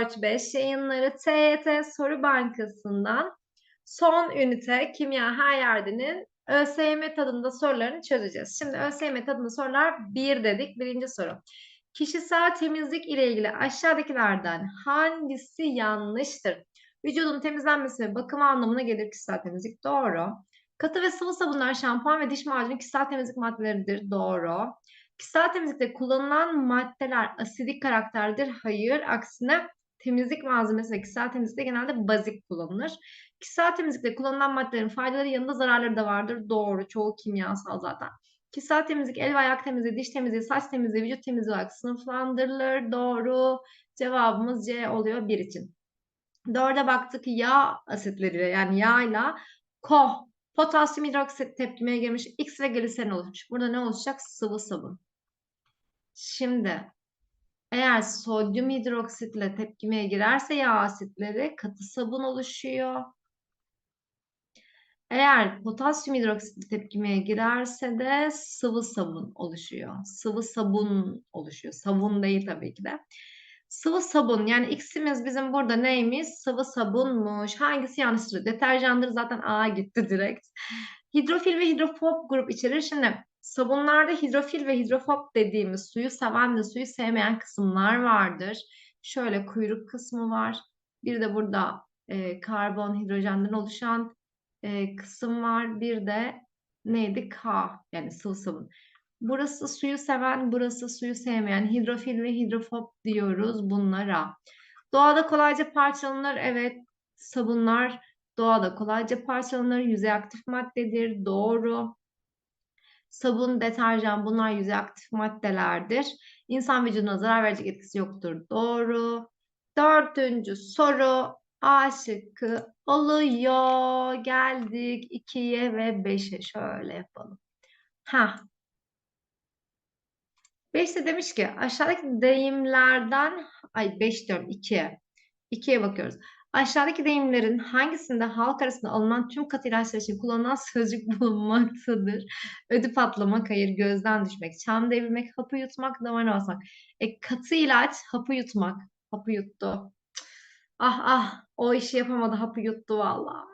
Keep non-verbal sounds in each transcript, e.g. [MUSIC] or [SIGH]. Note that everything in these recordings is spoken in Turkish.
3-4-5 yayınları TYT Soru Bankası'ndan son ünite Kimya Her Yerde'nin ÖSYM tadında sorularını çözeceğiz. Şimdi ÖSYM tadında sorular 1 dedik. Birinci soru. Kişisel temizlik ile ilgili aşağıdakilerden hangisi yanlıştır? Vücudun temizlenmesi ve bakımı anlamına gelir kişisel temizlik. Doğru. Katı ve sıvı sabunlar, şampuan ve diş macunu kişisel temizlik maddeleridir. Doğru. Kişisel temizlikte kullanılan maddeler asidik karakterdir. Hayır. Aksine temizlik malzemesi ve kişisel temizlikte genelde bazik kullanılır. Kişisel temizlikte kullanılan maddelerin faydaları yanında zararları da vardır. Doğru. Çoğu kimyasal zaten. Kişisel temizlik, el ve ayak temizliği, diş temizliği, saç temizliği, vücut temizliği olarak sınıflandırılır. Doğru. Cevabımız C oluyor bir için. Dörde baktık yağ asitleriyle yani yağla koh, potasyum hidroksit tepkimeye girmiş, X ve gliserin oluşmuş. Burada ne oluşacak? Sıvı sabun. Şimdi eğer sodyum hidroksitle tepkimeye girerse yağ asitleri katı sabun oluşuyor. Eğer potasyum hidroksitle tepkimeye girerse de sıvı sabun oluşuyor. Sıvı sabun oluşuyor. Sabun değil tabii ki de. Sıvı sabun yani X'imiz bizim burada neymiş? Sıvı sabunmuş. Hangisi yanlıştır? Deterjandır zaten A gitti direkt. Hidrofil ve hidrofob grup içerir. Şimdi sabunlarda hidrofil ve hidrofob dediğimiz suyu seven ve suyu sevmeyen kısımlar vardır. Şöyle kuyruk kısmı var. Bir de burada e, karbon hidrojenden oluşan e, kısım var. Bir de neydi? K yani sıvı sabun. Burası suyu seven, burası suyu sevmeyen hidrofil ve hidrofob diyoruz bunlara. Doğada kolayca parçalanır. Evet, sabunlar doğada kolayca parçalanır. Yüzey aktif maddedir. Doğru. Sabun, deterjan bunlar yüzey aktif maddelerdir. İnsan vücuduna zarar verecek etkisi yoktur. Doğru. Dördüncü soru A şıkkı oluyor. Geldik 2'ye ve 5'e şöyle yapalım. Ha. 5'te demiş ki aşağıdaki deyimlerden ay 5 diyorum 2'ye. 2'ye bakıyoruz. Aşağıdaki deyimlerin hangisinde halk arasında alınan tüm katı ilaçlar için kullanılan sözcük [LAUGHS] bulunmaktadır? Ödü patlamak, hayır, gözden düşmek, çam devirmek, hapı yutmak, damarına basmak. E, katı ilaç, hapı yutmak. Hapı yuttu. Ah ah, o işi yapamadı, hapı yuttu valla.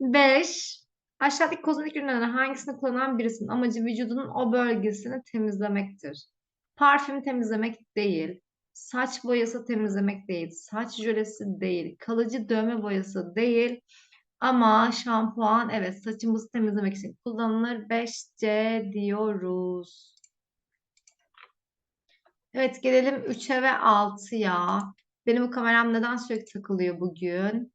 5. [LAUGHS] Aşağıdaki kozmetik ürünlerden hangisini kullanan birisinin amacı vücudunun o bölgesini temizlemektir? Parfüm temizlemek değil. Saç boyası temizlemek değil. Saç jölesi değil. Kalıcı dövme boyası değil. Ama şampuan evet saçımızı temizlemek için kullanılır. 5C diyoruz. Evet gelelim 3'e ve 6'ya. Benim bu kameram neden sürekli takılıyor bugün?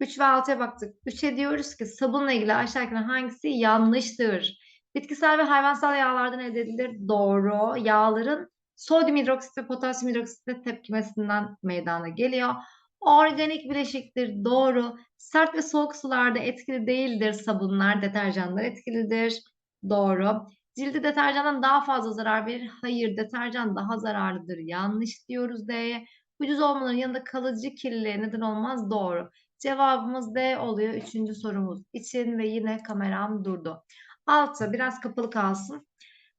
3 ve 6'ya baktık. 3'e diyoruz ki sabunla ilgili aşağıdakilerden hangisi yanlıştır? Bitkisel ve hayvansal yağlardan elde edilir. Doğru. Yağların sodyum hidroksit ve potasyum hidroksitle tepkimesinden meydana geliyor. Organik bileşiktir. Doğru. Sert ve soğuk sularda etkili değildir sabunlar, deterjanlar etkilidir. Doğru. Cildi deterjandan daha fazla zarar verir. Hayır, deterjan daha zararlıdır. Yanlış diyoruz D'ye. Ucuz olmaların yanında kalıcı kirliliğe neden olmaz. Doğru. Cevabımız D oluyor üçüncü sorumuz için ve yine kameram durdu. Altı biraz kapalı kalsın.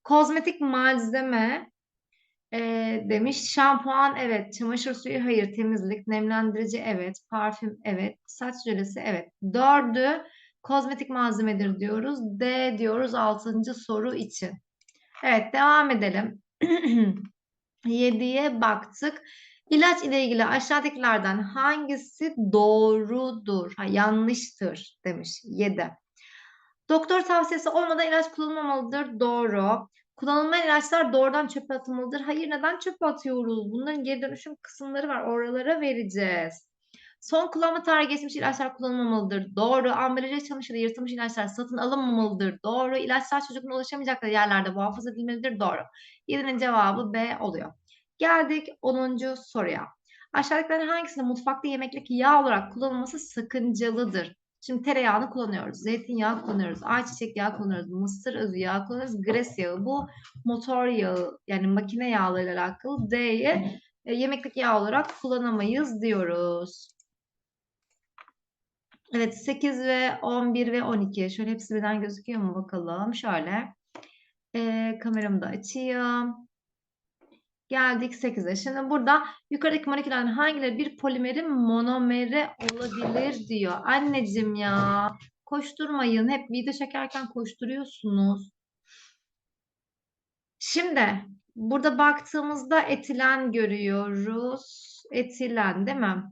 Kozmetik malzeme e, demiş. Şampuan evet. Çamaşır suyu hayır. Temizlik. Nemlendirici evet. Parfüm evet. Saç jölesi evet. Dördü kozmetik malzemedir diyoruz. D diyoruz altıncı soru için. Evet devam edelim. [CLEARS THROAT] Yediye baktık. İlaç ile ilgili aşağıdakilerden hangisi doğrudur? Ha, yanlıştır demiş 7. Doktor tavsiyesi olmadan ilaç kullanılmamalıdır. Doğru. Kullanılmayan ilaçlar doğrudan çöpe atılmalıdır. Hayır neden çöpe atıyoruz? Bunların geri dönüşüm kısımları var. Oralara vereceğiz. Son kullanma tarihi geçmiş ilaçlar kullanılmamalıdır. Doğru. Ambalajı çalmış ya da yırtılmış ilaçlar satın alınmamalıdır. Doğru. İlaçlar çocukun ulaşamayacakları yerlerde muhafaza edilmelidir. Doğru. 7'nin cevabı B oluyor. Geldik 10. soruya. Aşağıdakilerden hangisinde mutfakta yemeklik yağ olarak kullanılması sakıncalıdır? Şimdi tereyağını kullanıyoruz, zeytinyağı kullanıyoruz, ayçiçek yağı kullanıyoruz, mısır özü yağı kullanıyoruz, gres yağı. Bu motor yağı yani makine yağlarıyla alakalı D'ye e, yemeklik yağ olarak kullanamayız diyoruz. Evet 8 ve 11 ve 12. Şöyle hepsi birden gözüküyor mu bakalım. Şöyle. E, kameramı da açayım. Geldik 8'e. Şimdi burada yukarıdaki moleküllerden hangileri bir polimerin monomeri olabilir diyor. Anneciğim ya koşturmayın. Hep video çekerken koşturuyorsunuz. Şimdi burada baktığımızda etilen görüyoruz. Etilen değil mi?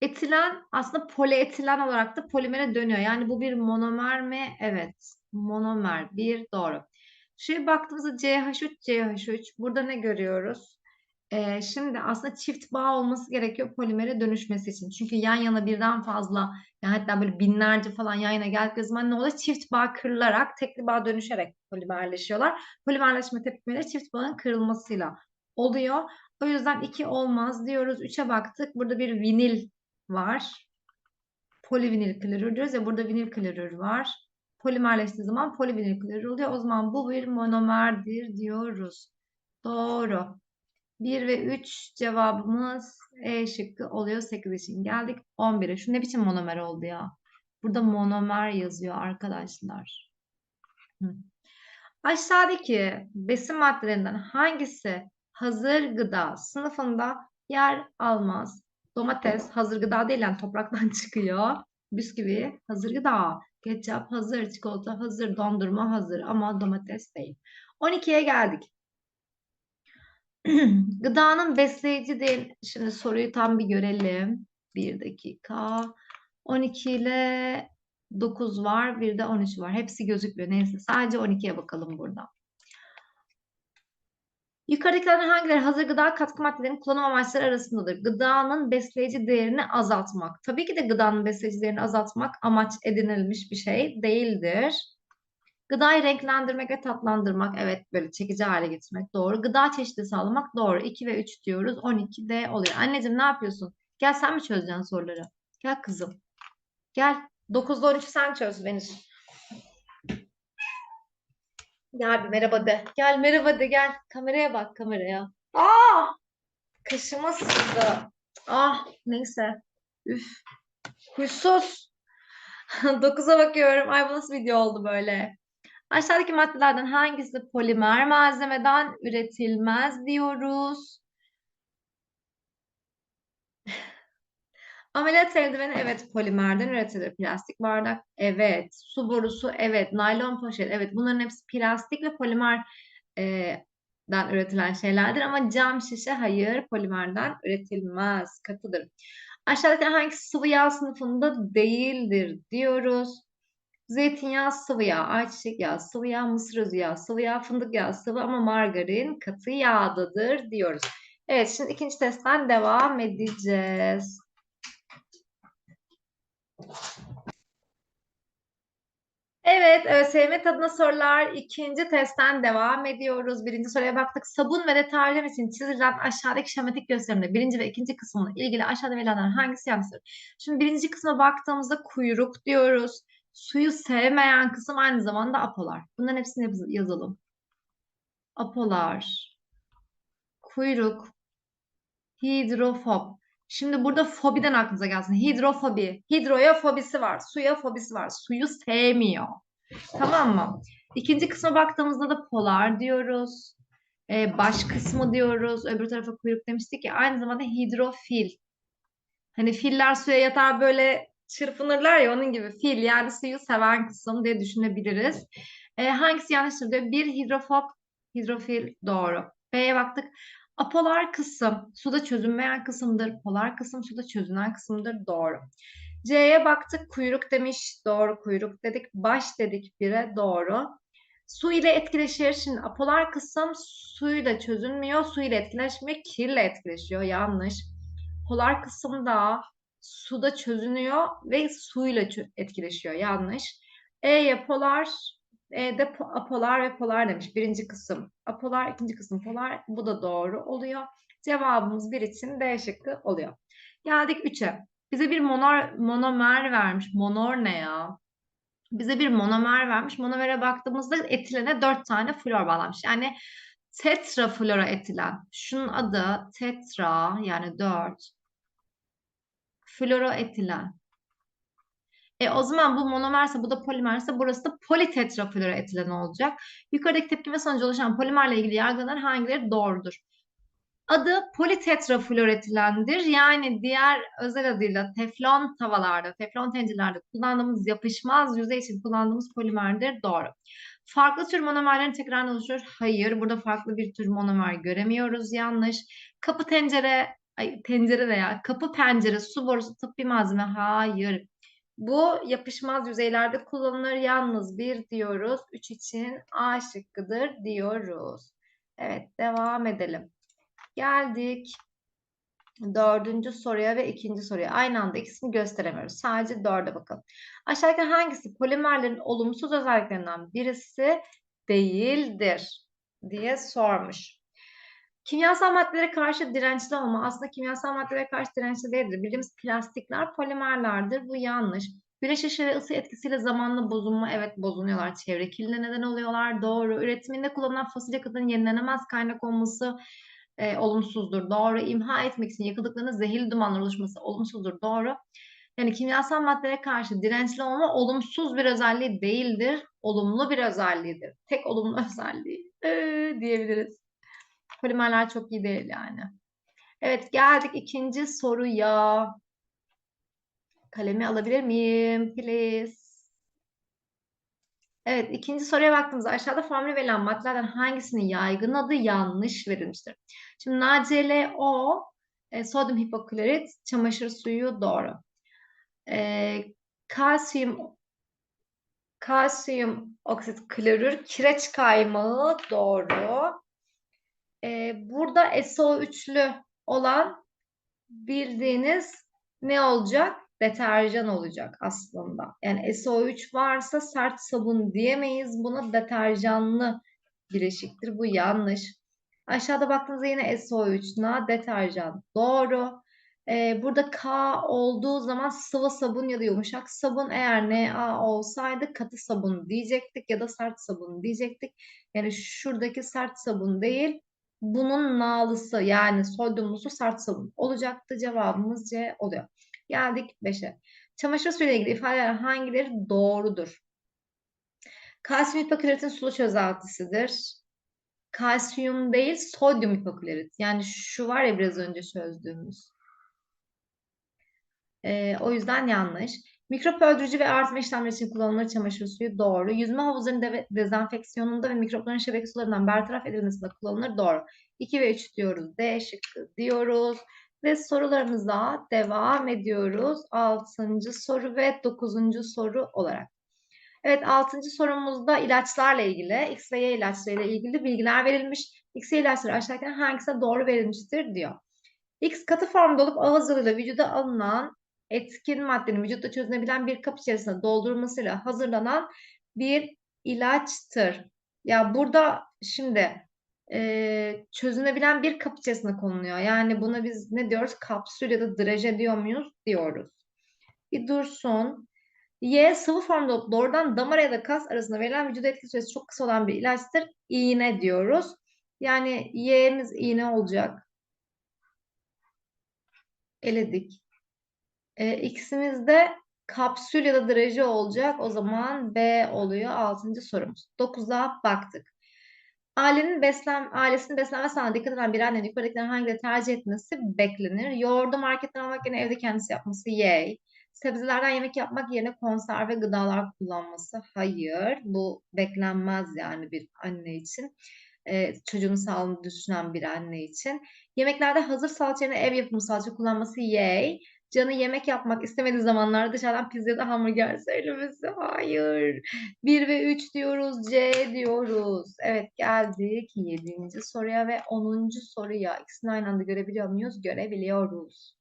Etilen aslında polietilen olarak da polimere dönüyor. Yani bu bir monomer mi? Evet. Monomer. Bir doğru. Şuraya baktığımızda CH3, CH3. Burada ne görüyoruz? Ee, şimdi aslında çift bağ olması gerekiyor polimere dönüşmesi için. Çünkü yan yana birden fazla yani hatta böyle binlerce falan yan yana geldikleri zaman ne oluyor? Çift bağ kırılarak tekli bağ dönüşerek polimerleşiyorlar. Polimerleşme tepkimeleri çift bağın kırılmasıyla oluyor. O yüzden 2 olmaz diyoruz. 3'e baktık. Burada bir vinil var. Polivinil klorür diyoruz ya burada vinil klorür var. Polimerleştiği zaman polivinil klorür oluyor. O zaman bu bir monomerdir diyoruz. Doğru. 1 ve 3 cevabımız E şıkkı oluyor. 8 için geldik. 11'e. Şu ne biçim monomer oldu ya? Burada monomer yazıyor arkadaşlar. Aşağıdaki besin maddelerinden hangisi hazır gıda sınıfında yer almaz? Domates hazır gıda değil yani topraktan [LAUGHS] çıkıyor. Bisküvi hazır gıda. Ketçap hazır, çikolata hazır, dondurma hazır ama domates değil. 12'ye geldik. [CLEARS THROAT] Gıdanın besleyici değil. Şimdi soruyu tam bir görelim. Bir dakika. 12 ile 9 var. Bir de 13 var. Hepsi gözükmüyor. Neyse sadece 12'ye bakalım burada. Yukarıdakilerden hangileri hazır gıda katkı maddelerinin kullanım amaçları arasındadır? Gıdanın besleyici değerini azaltmak. Tabii ki de gıdanın besleyici değerini azaltmak amaç edinilmiş bir şey değildir. Gıdayı renklendirmek ve tatlandırmak. Evet böyle çekici hale getirmek. Doğru. Gıda çeşidi sağlamak. Doğru. 2 ve 3 diyoruz. 12 de oluyor. Anneciğim ne yapıyorsun? Gel sen mi çözeceksin soruları? Gel kızım. Gel. 9'da 13 sen çöz Venüs. Gel bir merhaba de. Gel merhaba de gel. Kameraya bak kameraya. Aa! Kaşıma sızdı. Ah neyse. Üf. Huysuz. [LAUGHS] 9'a bakıyorum. Ay bu nasıl video oldu böyle? Aşağıdaki maddelerden hangisi polimer malzemeden üretilmez diyoruz. Ameliyat eldiveni evet polimerden üretilir. Plastik bardak evet. Su borusu evet. Naylon poşet evet. Bunların hepsi plastik ve polimerden üretilen şeylerdir. Ama cam şişe hayır polimerden üretilmez. Katıdır. Aşağıdaki hangisi sıvı yağ sınıfında değildir diyoruz. Zeytinyağı sıvı yağ, ayçiçek yağı sıvı yağ, mısır özü yağı sıvı yağ, fındık yağı sıvı ama margarin katı yağdadır diyoruz. Evet şimdi ikinci testten devam edeceğiz. Evet, ÖSYM tadına sorular. ikinci testten devam ediyoruz. Birinci soruya baktık. Sabun ve deterjan için çizilen aşağıdaki şematik gösterimde birinci ve ikinci kısmına ilgili aşağıda verilenler hangisi yanlıştır? Şimdi birinci kısma baktığımızda kuyruk diyoruz. Suyu sevmeyen kısım aynı zamanda apolar. Bunların hepsini yazalım. Apolar, kuyruk, hidrofob. Şimdi burada fobiden aklınıza gelsin. Hidrofobi. Hidroya fobisi var. Suya fobisi var. Suyu sevmiyor. Tamam mı? İkinci kısma baktığımızda da polar diyoruz. Ee, baş kısmı diyoruz. Öbür tarafa kuyruk demiştik ya. Aynı zamanda hidrofil. Hani filler suya yatar böyle çırpınırlar ya onun gibi fil yani suyu seven kısım diye düşünebiliriz. E, hangisi yanlıştır diyor. Bir hidrofob, hidrofil doğru. B'ye baktık. Apolar kısım suda çözünmeyen kısımdır. Polar kısım suda çözünen kısımdır. Doğru. C'ye baktık. Kuyruk demiş. Doğru kuyruk dedik. Baş dedik bire. Doğru. Su ile etkileşir. Şimdi apolar kısım suyla çözünmüyor. Su ile etkileşmiyor. Kirle etkileşiyor. Yanlış. Polar kısımda suda çözünüyor ve suyla etkileşiyor. Yanlış. E'ye polar, E'de apolar ve polar demiş. Birinci kısım apolar, ikinci kısım polar. Bu da doğru oluyor. Cevabımız bir için D şıkkı oluyor. Geldik 3'e. Bize bir monor, monomer vermiş. Monor ne ya? Bize bir monomer vermiş. Monomere baktığımızda etilene 4 tane flor bağlanmış. Yani tetraflora etilen. Şunun adı tetra yani 4 floroetilen. E, o zaman bu monomerse bu da polimerse burası da politetrafluoroetilen olacak. Yukarıdaki tepkime sonucu oluşan polimerle ilgili yargılar hangileri doğrudur? Adı politetrafluoretilendir. Yani diğer özel adıyla teflon tavalarda, teflon tencerelerde kullandığımız yapışmaz yüzey için kullandığımız polimerdir. Doğru. Farklı tür monomerlerin tekrarını oluşturur. Hayır. Burada farklı bir tür monomer göremiyoruz. Yanlış. Kapı tencere, ay, tencere veya kapı pencere, su borusu tıbbi malzeme. Hayır. Bu yapışmaz yüzeylerde kullanılır. Yalnız bir diyoruz. Üç için A şıkkıdır diyoruz. Evet devam edelim. Geldik dördüncü soruya ve ikinci soruya. Aynı anda ikisini gösteremiyoruz. Sadece dörde bakalım. Aşağıdaki hangisi polimerlerin olumsuz özelliklerinden birisi değildir diye sormuş. Kimyasal maddelere karşı dirençli olma aslında kimyasal maddelere karşı dirençli değildir. Bildiğimiz plastikler polimerlerdir. Bu yanlış. Güneş ışığı ve ısı etkisiyle zamanla bozulma evet bozuluyorlar. Çevre kirliliğine neden oluyorlar. Doğru. Üretiminde kullanılan fosil yakıtın yenilenemez kaynak olması e, olumsuzdur. Doğru. İmha etmek için yakıldıklarında zehirli dumanlar oluşması olumsuzdur. Doğru. Yani kimyasal maddelere karşı dirençli olma olumsuz bir özelliği değildir. Olumlu bir özelliğidir. Tek olumlu [LAUGHS] özelliği ee, diyebiliriz. Polimerler çok iyi değil yani. Evet geldik ikinci soruya. Kalemi alabilir miyim? Please. Evet, ikinci soruya baktığımızda aşağıda formülü verilen maddelerden hangisinin yaygın adı yanlış verilmiştir? Şimdi NaClO, e, sodyum hipoklorit, çamaşır suyu doğru. E, kalsiyum kalsiyum oksit klorür, kireç kaymağı doğru. E, burada SO3'lü olan bildiğiniz ne olacak? deterjan olacak aslında. Yani SO3 varsa sert sabun diyemeyiz. Buna deterjanlı bileşiktir. Bu yanlış. Aşağıda baktığınızda yine SO3, na deterjan. Doğru. Ee, burada K olduğu zaman sıvı sabun ya da yumuşak sabun eğer Na olsaydı katı sabun diyecektik ya da sert sabun diyecektik. Yani şuradaki sert sabun değil bunun na'lısı yani sodyumlusu sert sabun olacaktı. Cevabımız C oluyor. Geldik 5'e. Çamaşır suyuyla ilgili ifadeler hangileri doğrudur? Kalsiyum hipoklorit'in sulu çözeltisidir. Kalsiyum değil, sodyum hipoklorit. Yani şu var ya biraz önce çözdüğümüz. Ee, o yüzden yanlış. Mikrop öldürücü ve artma işlemleri için kullanılır çamaşır suyu doğru. Yüzme havuzlarının de dezenfeksiyonunda ve mikropların şebeke sularından bertaraf edilmesinde kullanılır doğru. 2 ve 3 diyoruz. D şıkkı diyoruz. Ve sorularımıza devam ediyoruz. Altıncı soru ve dokuzuncu soru olarak. Evet altıncı sorumuzda ilaçlarla ilgili, X ve Y ilaçlarıyla ilgili bilgiler verilmiş. X ve ilaçları aşağıdaki hangisine doğru verilmiştir diyor. X katı formda olup ağız yoluyla vücuda alınan etkin maddenin vücutta çözünebilen bir kap içerisinde doldurulmasıyla hazırlanan bir ilaçtır. Ya burada şimdi e, çözünebilen bir kap içerisine konuluyor. Yani buna biz ne diyoruz? Kapsül ya da draje diyor muyuz? Diyoruz. Bir dursun. Y sıvı formda doğrudan damar ya da kas arasında verilen vücuda etki süresi çok kısa olan bir ilaçtır. İğne diyoruz. Yani Y'miz iğne olacak. Eledik. E, X'imiz de kapsül ya da draje olacak. O zaman B oluyor. Altıncı sorumuz. 9'a baktık. Ailenin beslen, ailesinin beslenme sağlığına dikkat eden bir annenin yukarıdakilerin hangileri tercih etmesi beklenir? Yoğurdu marketten almak yerine evde kendisi yapması yay. Sebzelerden yemek yapmak yerine konserve gıdalar kullanması hayır. Bu beklenmez yani bir anne için. Ee, çocuğunun sağlığını düşünen bir anne için. Yemeklerde hazır salça yerine ev yapımı salça kullanması yay. Canı yemek yapmak istemediği zamanlarda dışarıdan pizza ya da hamburger söylemesi. Hayır. 1 ve 3 diyoruz. C diyoruz. Evet geldik 7. soruya ve 10. soruya. İkisini aynı anda görebiliyor muyuz? Görebiliyoruz.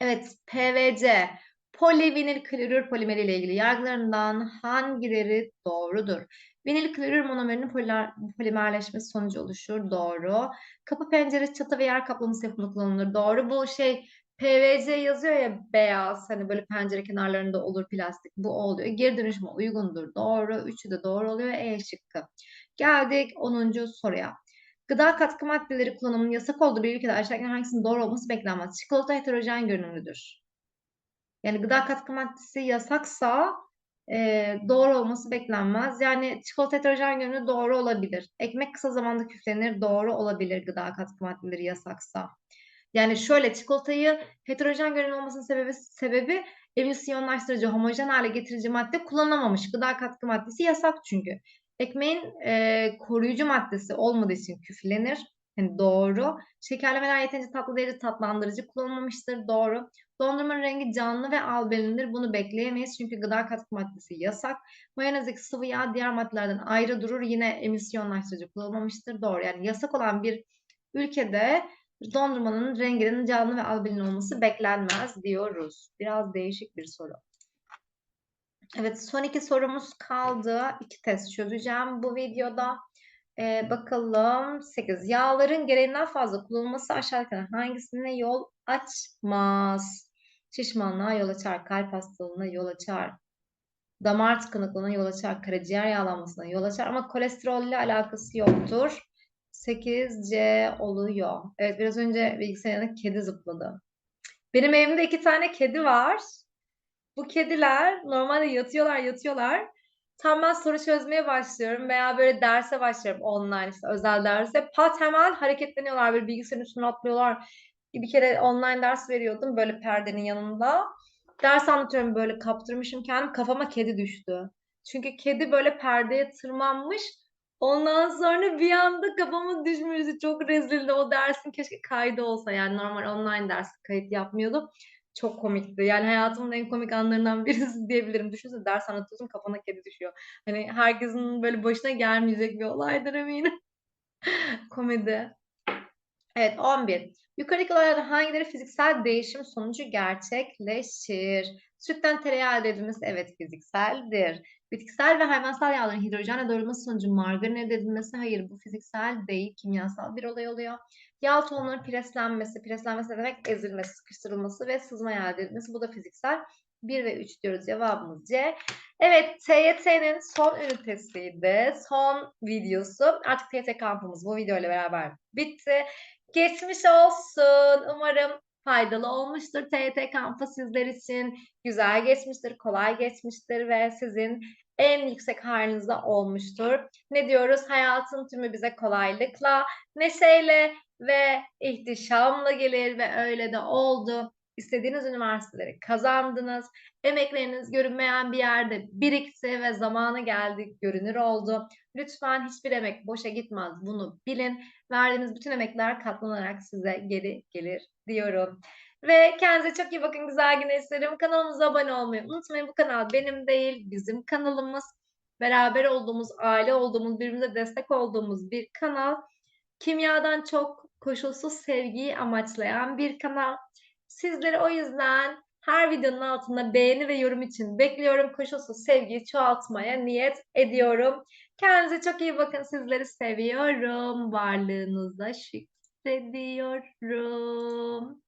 Evet PVC polivinil klorür polimeri ile ilgili yargılarından hangileri doğrudur? Vinil klorür monomerinin polar, polimerleşmesi sonucu oluşur. Doğru. Kapı pencere çatı ve yer kaplaması yapımında kullanılır. Doğru. Bu şey PVC yazıyor ya beyaz hani böyle pencere kenarlarında olur plastik bu oluyor. Geri dönüşüme uygundur. Doğru. Üçü de doğru oluyor. E şıkkı. Geldik 10. soruya. Gıda katkı maddeleri kullanımının yasak olduğu bir ülkede aşağıdakilerden hangisinin doğru olması beklenmez? Çikolata heterojen görünümlüdür. Yani gıda katkı maddesi yasaksa e, doğru olması beklenmez. Yani çikolata heterojen görünümü doğru olabilir. Ekmek kısa zamanda küflenir doğru olabilir gıda katkı maddeleri yasaksa. Yani şöyle çikolatayı heterojen görünüm olmasının sebebi sebebi emisyonlaştırıcı, homojen hale getirici madde kullanılamamış. Gıda katkı maddesi yasak çünkü. Ekmeğin e, koruyucu maddesi olmadığı için küflenir. Yani doğru. Şekerlemeler yeterince tatlı değil, tatlandırıcı kullanılmamıştır. Doğru. Dondurmanın rengi canlı ve albelindir. Bunu bekleyemeyiz çünkü gıda katkı maddesi yasak. Mayonezdeki sıvı yağ diğer maddelerden ayrı durur. Yine emisyonlaştırıcı kullanılmamıştır. Doğru. Yani yasak olan bir ülkede dondurmanın renginin canlı ve albelin olması beklenmez diyoruz. Biraz değişik bir soru. Evet son iki sorumuz kaldı. İki test çözeceğim bu videoda. Ee, bakalım 8. Yağların gereğinden fazla kullanılması aşağıdakilerden hangisine yol açmaz? Şişmanlığa yol açar, kalp hastalığına yol açar, damar tıkanıklığına yol açar, karaciğer yağlanmasına yol açar ama kolesterolle alakası yoktur. 8C oluyor. Evet biraz önce bilgisayarda kedi zıpladı. Benim evimde iki tane kedi var. Bu kediler normalde yatıyorlar yatıyorlar. Tam ben soru çözmeye başlıyorum veya böyle derse başlıyorum online işte özel derse. Pat hemen hareketleniyorlar böyle bilgisayarın üstüne atlıyorlar. Bir kere online ders veriyordum böyle perdenin yanında. Ders anlatıyorum böyle kaptırmışım kendim kafama kedi düştü. Çünkü kedi böyle perdeye tırmanmış. Ondan sonra bir anda kafama düşmüştü. Çok rezildi o dersin keşke kaydı olsa. Yani normal online ders kayıt yapmıyordum. Çok komikti. Yani hayatımın en komik anlarından [LAUGHS] birisi diyebilirim. Düşünsene ders anlatıyorsun kafana kedi düşüyor. Hani herkesin böyle başına gelmeyecek bir olaydır eminim. [LAUGHS] Komedi. Evet 11. Yukarıdaki olaylardan hangileri fiziksel değişim sonucu gerçekleşir? Sütten tereyağı elde edilmesi evet fizikseldir. Bitkisel ve hayvansal yağların hidrojenle doyurulması sonucu margarin elde edilmesi hayır bu fiziksel değil kimyasal bir olay oluyor. Yağ tohumların preslenmesi, preslenmesi ne demek? Ezilmesi, sıkıştırılması ve sızma elde edilmesi bu da fiziksel. 1 ve 3 diyoruz cevabımız C. Evet TYT'nin son ünitesiydi. Son videosu. Artık TYT kampımız bu videoyla beraber bitti. Geçmiş olsun. Umarım faydalı olmuştur TYT kampı sizler için. Güzel geçmiştir, kolay geçmiştir ve sizin en yüksek halinizde olmuştur. Ne diyoruz? Hayatın tümü bize kolaylıkla, neşeyle ve ihtişamla gelir ve öyle de oldu. İstediğiniz üniversiteleri kazandınız. Emekleriniz görünmeyen bir yerde birikti ve zamanı geldi, görünür oldu. Lütfen hiçbir emek boşa gitmez. Bunu bilin. Verdiğiniz bütün emekler katlanarak size geri gelir diyorum. Ve kendinize çok iyi bakın güzel güneşlerim. Kanalımıza abone olmayı unutmayın. Bu kanal benim değil, bizim kanalımız. Beraber olduğumuz, aile olduğumuz, birbirimize destek olduğumuz bir kanal. Kimyadan çok koşulsuz sevgiyi amaçlayan bir kanal. Sizleri o yüzden her videonun altında beğeni ve yorum için bekliyorum. Koşulsuz sevgiyi çoğaltmaya niyet ediyorum. Kendinize çok iyi bakın. Sizleri seviyorum. Varlığınıza şükrediyorum.